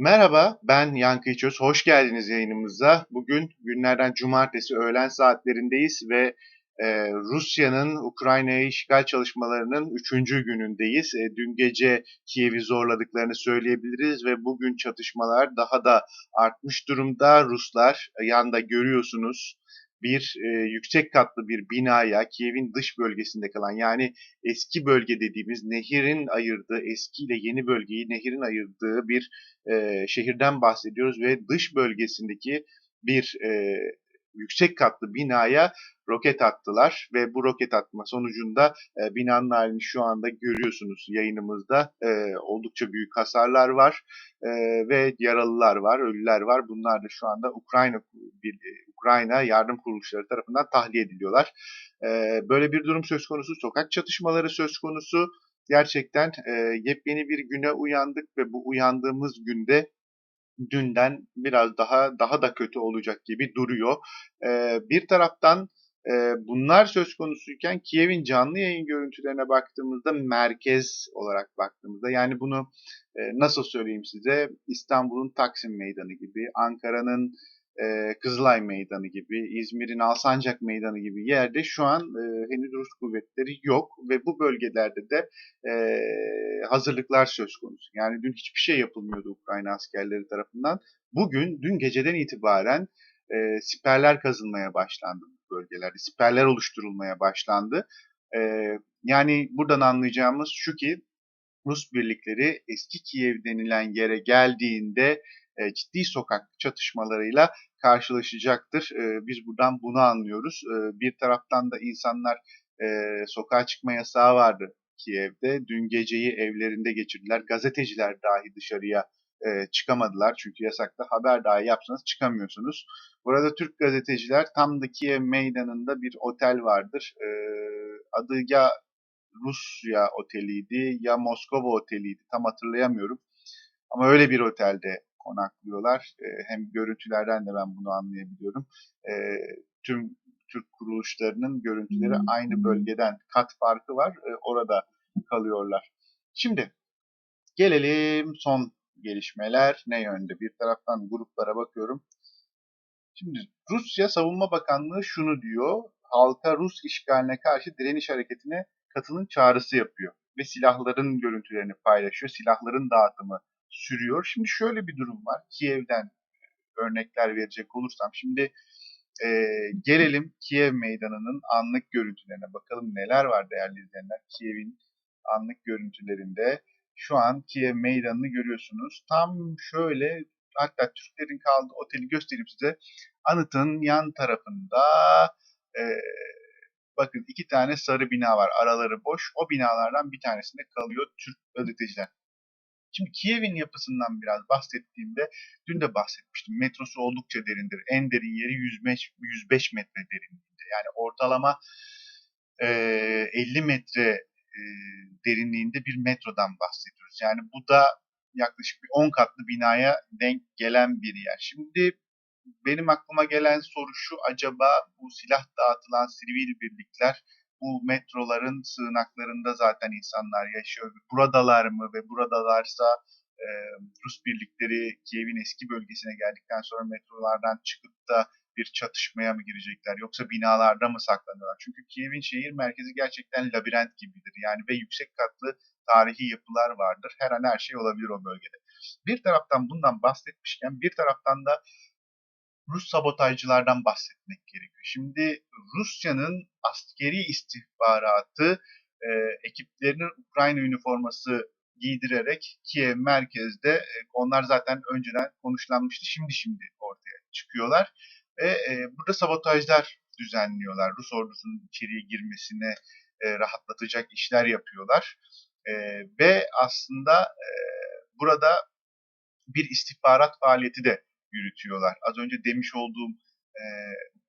Merhaba, ben Yankı İçöz. Hoş geldiniz yayınımıza. Bugün günlerden cumartesi öğlen saatlerindeyiz ve e, Rusya'nın Ukrayna'ya işgal çalışmalarının üçüncü günündeyiz. E, dün gece Kiev'i zorladıklarını söyleyebiliriz ve bugün çatışmalar daha da artmış durumda. Ruslar e, yanda görüyorsunuz bir e, yüksek katlı bir binaya Kiev'in dış bölgesinde kalan yani eski bölge dediğimiz nehirin ayırdığı eski ile yeni bölgeyi nehirin ayırdığı bir e, şehirden bahsediyoruz ve dış bölgesindeki bir e, yüksek katlı binaya roket attılar ve bu roket atma sonucunda e, binanın halini şu anda görüyorsunuz yayınımızda. E, oldukça büyük hasarlar var e, ve yaralılar var, ölüler var. Bunlar da şu anda Ukrayna bir Ukrayna yardım kuruluşları tarafından tahliye ediliyorlar. E, böyle bir durum söz konusu, sokak çatışmaları söz konusu. Gerçekten e, yepyeni bir güne uyandık ve bu uyandığımız günde dünden biraz daha daha da kötü olacak gibi duruyor. E, bir taraftan e, bunlar söz konusuyken Kiev'in canlı yayın görüntülerine baktığımızda merkez olarak baktığımızda yani bunu e, nasıl söyleyeyim size İstanbul'un Taksim Meydanı gibi, Ankara'nın e, Kızılay Meydanı gibi, İzmir'in Alsancak Meydanı gibi yerde şu an e, henüz Rus kuvvetleri yok ve bu bölgelerde de e, hazırlıklar söz konusu. Yani dün hiçbir şey yapılmıyordu Ukrayna askerleri tarafından. Bugün, dün geceden itibaren e, siperler kazılmaya başlandı bu bölgelerde. Siperler oluşturulmaya başlandı. E, yani buradan anlayacağımız şu ki Rus birlikleri eski Kiev denilen yere geldiğinde e, ciddi sokak çatışmalarıyla karşılaşacaktır. E, biz buradan bunu anlıyoruz. E, bir taraftan da insanlar sokağa çıkma yasağı vardı Kiev'de. Dün geceyi evlerinde geçirdiler. Gazeteciler dahi dışarıya çıkamadılar. Çünkü yasakta haber dahi yapsanız çıkamıyorsunuz. Burada Türk gazeteciler tam da Kiev meydanında bir otel vardır. E, adı ya Rusya oteliydi ya Moskova oteliydi tam hatırlayamıyorum. Ama öyle bir otelde konaklıyorlar. E, hem görüntülerden de ben bunu anlayabiliyorum. E, tüm Türk kuruluşlarının görüntüleri aynı bölgeden kat farkı var. E, orada kalıyorlar. Şimdi gelelim son gelişmeler ne yönde? Bir taraftan gruplara bakıyorum. Şimdi Rusya Savunma Bakanlığı şunu diyor. Halka Rus işgaline karşı direniş hareketine katılın çağrısı yapıyor ve silahların görüntülerini paylaşıyor. Silahların dağıtımı sürüyor. Şimdi şöyle bir durum var. Kiev'den örnekler verecek olursam. Şimdi e, gelelim Kiev meydanının anlık görüntülerine bakalım neler var değerli izleyenler. Kiev'in anlık görüntülerinde şu an Kiev meydanını görüyorsunuz. Tam şöyle hatta Türklerin kaldığı oteli göstereyim size. Anıtın yan tarafında e, bakın iki tane sarı bina var. Araları boş. O binalardan bir tanesinde kalıyor Türk gazeteciler. Şimdi Kiev'in yapısından biraz bahsettiğimde dün de bahsetmiştim. Metrosu oldukça derindir. En derin yeri 105, 105 metre derinliğinde. Yani ortalama e, 50 metre e, derinliğinde bir metrodan bahsediyoruz. Yani bu da yaklaşık bir 10 katlı binaya denk gelen bir yer. Şimdi benim aklıma gelen soru şu acaba bu silah dağıtılan sivil birlikler bu metroların sığınaklarında zaten insanlar yaşıyor. Buradalar mı ve buradalarsa e, Rus birlikleri Kiev'in eski bölgesine geldikten sonra metrolardan çıkıp da bir çatışmaya mı girecekler yoksa binalarda mı saklanıyorlar? Çünkü Kiev'in şehir merkezi gerçekten labirent gibidir. Yani ve yüksek katlı tarihi yapılar vardır. Her an her şey olabilir o bölgede. Bir taraftan bundan bahsetmişken bir taraftan da Rus sabotajcılardan bahsetmek gerekiyor. Şimdi Rusya'nın askeri istihbaratı e, ekiplerinin Ukrayna üniforması giydirerek Kiev merkezde e, onlar zaten önceden konuşlanmıştı. Şimdi şimdi ortaya çıkıyorlar ve e, burada sabotajlar düzenliyorlar. Rus ordusunun içeriye girmesine e, rahatlatacak işler yapıyorlar. E, ve aslında e, burada bir istihbarat faaliyeti de yürütüyorlar. Az önce demiş olduğum e,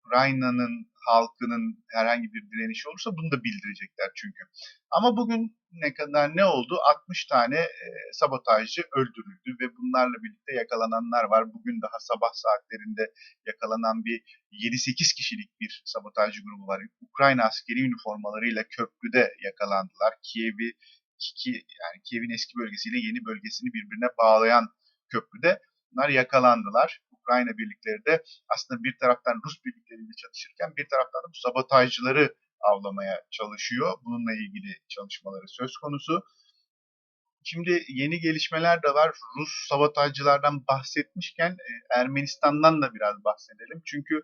Ukrayna'nın halkının herhangi bir direnişi olursa bunu da bildirecekler çünkü. Ama bugün ne kadar ne oldu? 60 tane e, sabotajcı öldürüldü ve bunlarla birlikte yakalananlar var. Bugün daha sabah saatlerinde yakalanan bir 7-8 kişilik bir sabotajcı grubu var. Ukrayna askeri üniformalarıyla köprüde yakalandılar. Kiev'i yani Kiev'in eski bölgesiyle yeni bölgesini birbirine bağlayan köprüde bunlar yakalandılar. Ukrayna birlikleri de aslında bir taraftan Rus birlikleriyle çatışırken bir taraftan da bu sabotajcıları avlamaya çalışıyor. Bununla ilgili çalışmaları söz konusu. Şimdi yeni gelişmeler de var. Rus sabotajcılardan bahsetmişken e, Ermenistan'dan da biraz bahsedelim. Çünkü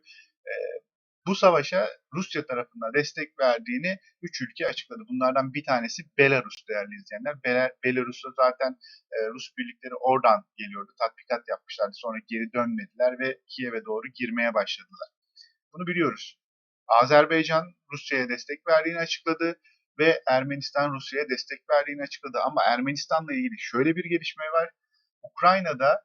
bu savaşa Rusya tarafından destek verdiğini üç ülke açıkladı. Bunlardan bir tanesi Belarus değerli izleyenler. Bel zaten e, Rus birlikleri oradan geliyordu. Tatbikat yapmışlardı. Sonra geri dönmediler ve Kiev'e doğru girmeye başladılar. Bunu biliyoruz. Azerbaycan Rusya'ya destek verdiğini açıkladı ve Ermenistan Rusya'ya destek verdiğini açıkladı. Ama Ermenistan'la ilgili şöyle bir gelişme var. Ukrayna'da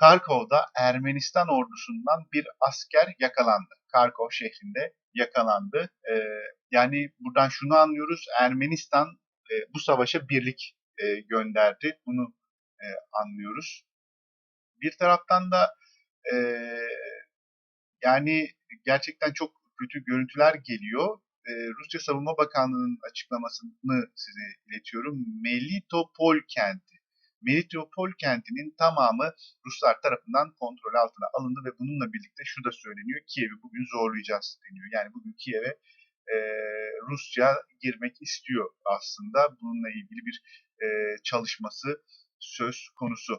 Karkov'da Ermenistan ordusundan bir asker yakalandı. Karkov şehrinde yakalandı. Ee, yani buradan şunu anlıyoruz. Ermenistan e, bu savaşa birlik e, gönderdi. Bunu e, anlıyoruz. Bir taraftan da e, yani gerçekten çok kötü görüntüler geliyor. Ee, Rusya Savunma Bakanlığı'nın açıklamasını size iletiyorum. Melitopol kenti. Melitopol kentinin tamamı Ruslar tarafından kontrol altına alındı ve bununla birlikte şu da söyleniyor. Kiev'i bugün zorlayacağız deniyor. Yani bugün Kiev'e e, Rusya girmek istiyor aslında. Bununla ilgili bir e, çalışması söz konusu.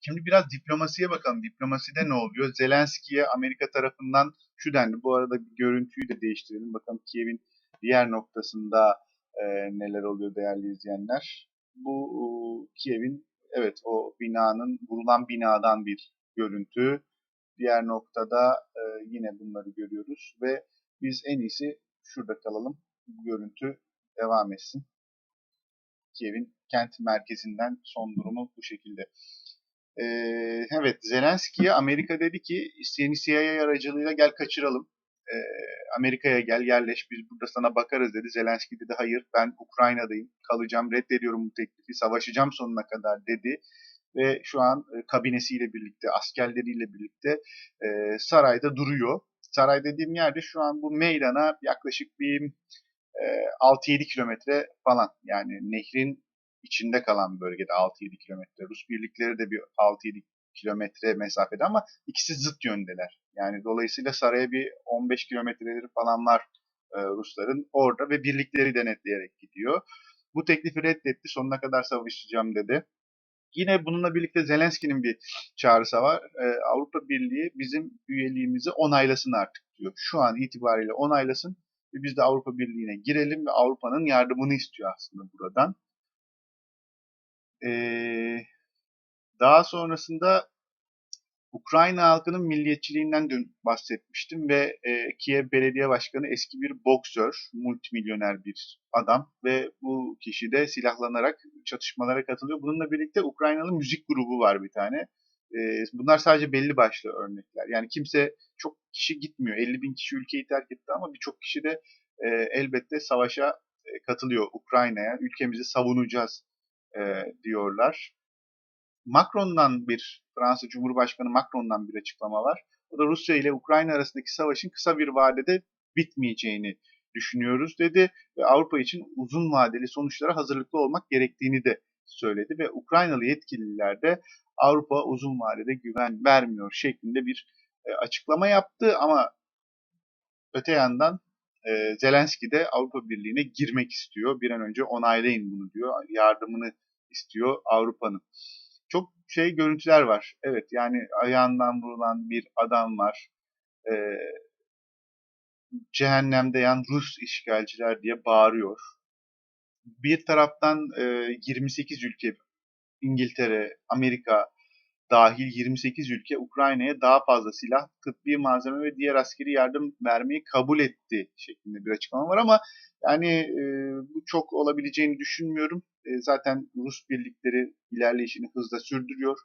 Şimdi biraz diplomasiye bakalım. Diplomaside ne oluyor? Zelenski'ye Amerika tarafından şu dendi. Bu arada bir görüntüyü de değiştirelim. Bakalım Kiev'in diğer noktasında e, neler oluyor değerli izleyenler. Bu Kiev'in evet o binanın vurulan binadan bir görüntü. Diğer noktada e, yine bunları görüyoruz ve biz en iyisi şurada kalalım. Bu görüntü devam etsin. Kiev'in kent merkezinden son durumu bu şekilde. Ee, evet Zelenski'ye Amerika dedi ki seni CIA aracılığıyla gel kaçıralım. Ee, Amerika'ya gel yerleş biz burada sana bakarız dedi. Zelenski dedi hayır ben Ukrayna'dayım kalacağım reddediyorum bu teklifi savaşacağım sonuna kadar dedi. Ve şu an e, kabinesiyle birlikte askerleriyle birlikte e, sarayda duruyor. Saray dediğim yerde şu an bu meydana yaklaşık bir e, 6-7 kilometre falan yani nehrin içinde kalan bölgede 6-7 kilometre. Rus birlikleri de bir 6-7 kilometre mesafede ama ikisi zıt yöndeler. Yani dolayısıyla saraya bir 15 kilometreleri falan var e, Rusların orada ve birlikleri denetleyerek gidiyor. Bu teklifi reddetti. Sonuna kadar savaşacağım dedi. Yine bununla birlikte Zelenski'nin bir çağrısı var. Ee, Avrupa Birliği bizim üyeliğimizi onaylasın artık diyor. Şu an itibariyle onaylasın ve biz de Avrupa Birliği'ne girelim ve Avrupa'nın yardımını istiyor aslında buradan. Ee, daha sonrasında Ukrayna halkının milliyetçiliğinden dün bahsetmiştim ve e, Kiev Belediye Başkanı eski bir boksör, multimilyoner bir adam ve bu kişi de silahlanarak çatışmalara katılıyor. Bununla birlikte Ukraynalı müzik grubu var bir tane. E, bunlar sadece belli başlı örnekler. Yani kimse çok kişi gitmiyor. 50 bin kişi ülkeyi terk etti ama birçok kişi de e, elbette savaşa e, katılıyor Ukrayna'ya. Ülkemizi savunacağız e, diyorlar. Macron'dan bir Fransa Cumhurbaşkanı Macron'dan bir açıklama var. O da Rusya ile Ukrayna arasındaki savaşın kısa bir vadede bitmeyeceğini düşünüyoruz dedi ve Avrupa için uzun vadeli sonuçlara hazırlıklı olmak gerektiğini de söyledi ve Ukraynalı yetkililer de Avrupa uzun vadede güven vermiyor şeklinde bir e, açıklama yaptı ama öte yandan e, Zelenski de Avrupa Birliği'ne girmek istiyor. Bir an önce onaylayın bunu diyor. Yardımını istiyor Avrupa'nın. Şey görüntüler var. Evet yani ayağından vurulan bir adam var. E, cehennemde yan Rus işgalciler diye bağırıyor. Bir taraftan e, 28 ülke İngiltere, Amerika, dahil 28 ülke Ukrayna'ya daha fazla silah, tıbbi malzeme ve diğer askeri yardım vermeyi kabul etti şeklinde bir açıklama var ama yani e, bu çok olabileceğini düşünmüyorum. E, zaten Rus birlikleri ilerleyişini hızla sürdürüyor.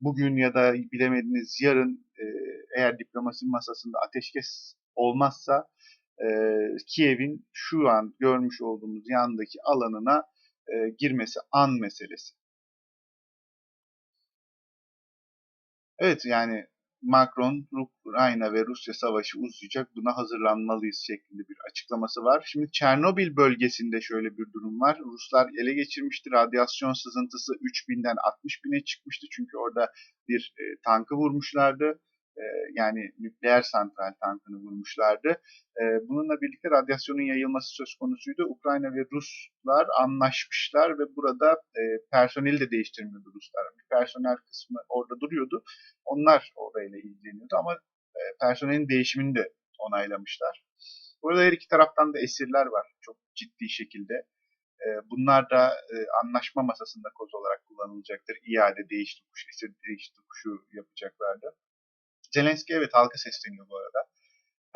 Bugün ya da bilemediniz yarın e, eğer diplomasi masasında ateşkes olmazsa e, Kiev'in şu an görmüş olduğumuz yandaki alanına e, girmesi an meselesi. Evet yani Macron, Ukrayna ve Rusya savaşı uzayacak, buna hazırlanmalıyız şeklinde bir açıklaması var. Şimdi Çernobil bölgesinde şöyle bir durum var. Ruslar ele geçirmişti. Radyasyon sızıntısı 3000'den 60.000'e çıkmıştı. Çünkü orada bir e, tankı vurmuşlardı. E, yani nükleer santral tankını vurmuşlardı. E, bununla birlikte radyasyonun yayılması söz konusuydu. Ukrayna ve Ruslar anlaşmışlar ve burada e, personeli de değiştirmiyordu Ruslar. Personel kısmı orada duruyordu. Onlar orayla ilgileniyordu ama e, personelin değişimini de onaylamışlar. Burada her iki taraftan da esirler var çok ciddi şekilde. E, bunlar da e, anlaşma masasında koz olarak kullanılacaktır. İade, değiş tokuş, esir değiş tokuşu yapacaklardı. Zelenski evet halka sesleniyor bu arada.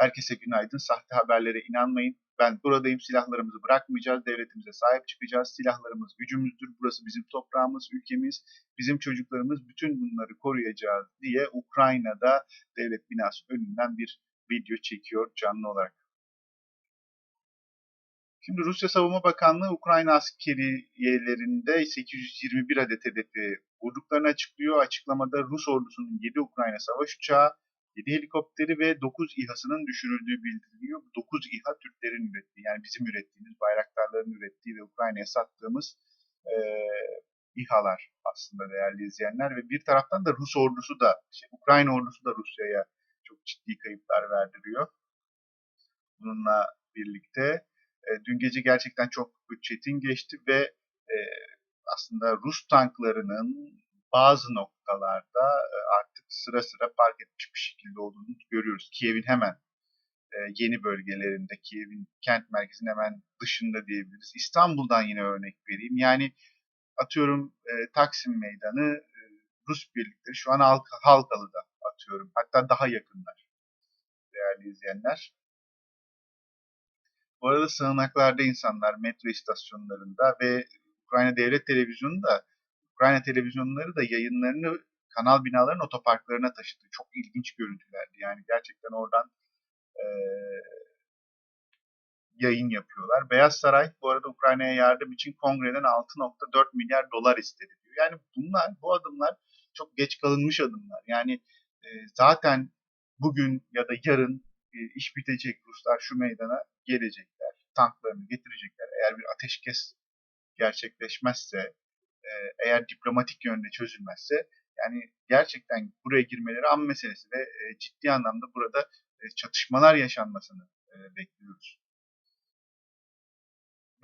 Herkese günaydın. Sahte haberlere inanmayın. Ben buradayım. Silahlarımızı bırakmayacağız. Devletimize sahip çıkacağız. Silahlarımız gücümüzdür. Burası bizim toprağımız, ülkemiz. Bizim çocuklarımız bütün bunları koruyacağız diye Ukrayna'da devlet binası önünden bir video çekiyor canlı olarak. Şimdi Rusya Savunma Bakanlığı Ukrayna askeriyelerinde 821 adet hedefi vurduklarını açıklıyor. Açıklamada Rus ordusunun 7 Ukrayna savaş uçağı, 7 helikopteri ve 9 İHA'sının düşürüldüğü bildiriliyor. 9 İHA Türklerin ürettiği yani bizim ürettiğimiz bayraktarların ürettiği ve Ukrayna'ya sattığımız e, İHA'lar aslında değerli izleyenler ve bir taraftan da Rus ordusu da şey, Ukrayna ordusu da Rusya'ya çok ciddi kayıplar verdiriyor. Bununla birlikte e, dün gece gerçekten çok çetin geçti ve e, aslında Rus tanklarının bazı noktalarda e, artık sıra sıra park etmiş bir şekilde olduğunu görüyoruz. Kiev'in hemen e, yeni bölgelerinde, Kiev'in kent merkezinin hemen dışında diyebiliriz. İstanbul'dan yine örnek vereyim. Yani atıyorum e, Taksim Meydanı, e, Rus birlikleri şu an Halk Halkalı'da atıyorum. Hatta daha yakınlar değerli izleyenler. Bu arada sığınaklarda insanlar metro istasyonlarında ve Ukrayna Devlet Televizyonu da Ukrayna televizyonları da yayınlarını kanal binaların otoparklarına taşıdı. Çok ilginç görüntülerdi. Yani gerçekten oradan e, yayın yapıyorlar. Beyaz Saray bu arada Ukrayna'ya yardım için kongreden 6.4 milyar dolar istedi diyor. Yani bunlar, bu adımlar çok geç kalınmış adımlar. Yani e, zaten bugün ya da yarın e, iş bitecek Ruslar şu meydana gelecekler. Tanklarını getirecekler. Eğer bir ateşkes gerçekleşmezse, e, eğer diplomatik yönde çözülmezse yani gerçekten buraya girmeleri an meselesi ve e, ciddi anlamda burada e, çatışmalar yaşanmasını e, bekliyoruz.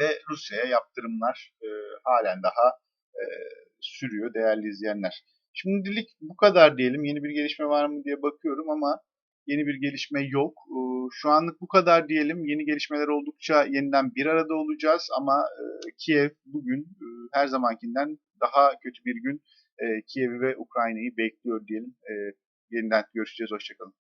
Ve Rusya'ya yaptırımlar e, halen daha e, sürüyor değerli izleyenler. Şimdilik bu kadar diyelim. Yeni bir gelişme var mı diye bakıyorum ama yeni bir gelişme yok. Şu anlık bu kadar diyelim. Yeni gelişmeler oldukça yeniden bir arada olacağız ama Kiev bugün her zamankinden daha kötü bir gün Kiev'i ve Ukrayna'yı bekliyor diyelim. Yeniden görüşeceğiz. Hoşçakalın.